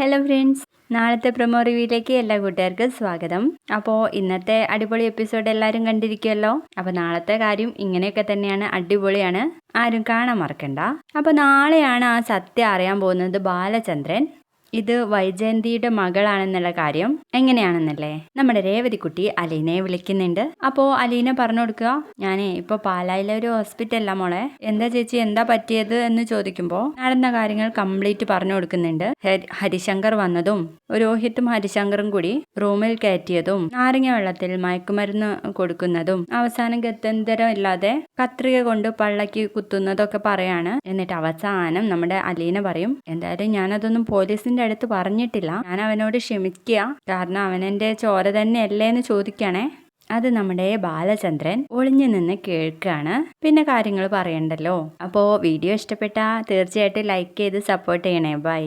Hello friends നാളത്തെ promo റിവ്യൂയിലേക്ക് എല്ലാ കൂട്ടുകാർക്കും സ്വാഗതം. അപ്പോൾ ഇന്നത്തെ അടിപൊളി എപ്പിസോഡ് എല്ലാവരും കണ്ടിരിക്കുമല്ലോ അപ്പോൾ നാളത്തെ കാര്യം ഇങ്ങനെയൊക്കെ തന്നെയാണ്. അടിപൊളിയാണ്. ആരും കാണാൻ മറക്കണ്ട. അപ്പോൾ നാളെയാണ് ആ സത്യം അറിയാൻ പോകുന്നത് ബാലചന്ദ്രൻ. ഇത് വൈജയന്തിയുടെ മകളാണെന്നുള്ള കാര്യം എങ്ങനെയാണെന്നല്ലേ? നമ്മുടെ രേവതിക്കുട്ടി അലീനയെ വിളിക്കുന്നുണ്ട്. അപ്പോ അലീന പറഞ്ഞു കൊടുക്കുക ഞാനേ ഇപ്പൊ പാലായിലെ ഒരു ഹോസ്പിറ്റലല്ല മോളെ. എന്താ ചേച്ചി എന്താ പറ്റിയത്? എന്ന് ചോദിക്കുമ്പോൾ നടന്ന കാര്യങ്ങൾ കംപ്ലീറ്റ് പറഞ്ഞു കൊടുക്കുന്നുണ്ട്. ഹരിശങ്കർ വന്നതും രോഹിത്തും ഹരിശങ്കറും കൂടി റൂമിൽ കയറ്റിയതും നാരങ്ങ വെള്ളത്തിൽ മയക്കുമരുന്ന് കൊടുക്കുന്നതും അവസാനം ഗത്യന്തരം ഇല്ലാതെ കത്രിക കൊണ്ട് പള്ളക്ക് കുത്തുന്നതൊക്കെ പറയാണ്. എന്നിട്ട് അവസാനം നമ്മുടെ അലീന പറയും എന്തായാലും ഞാനതൊന്നും പോലീസിന്റെ അടുത്ത് പറഞ്ഞിട്ടില്ല. ഞാൻ അവനോട് ക്ഷമിക്കുക. കാരണം അവനെന്റെ ചോര തന്നെയല്ലേ എന്ന് ചോദിക്കണേ. അത് നമ്മുടെ ബാലചന്ദ്രൻ ഒളിഞ്ഞു നിന്ന് കേൾക്കാണ്. പിന്നെ കാര്യങ്ങൾ പറയണ്ടല്ലോ. അപ്പോൾ വീഡിയോ ഇഷ്ടപ്പെട്ടാൽ തീർച്ചയായിട്ടും ലൈക്ക് ചെയ്ത് സപ്പോർട്ട് ചെയ്യണേ. ബൈ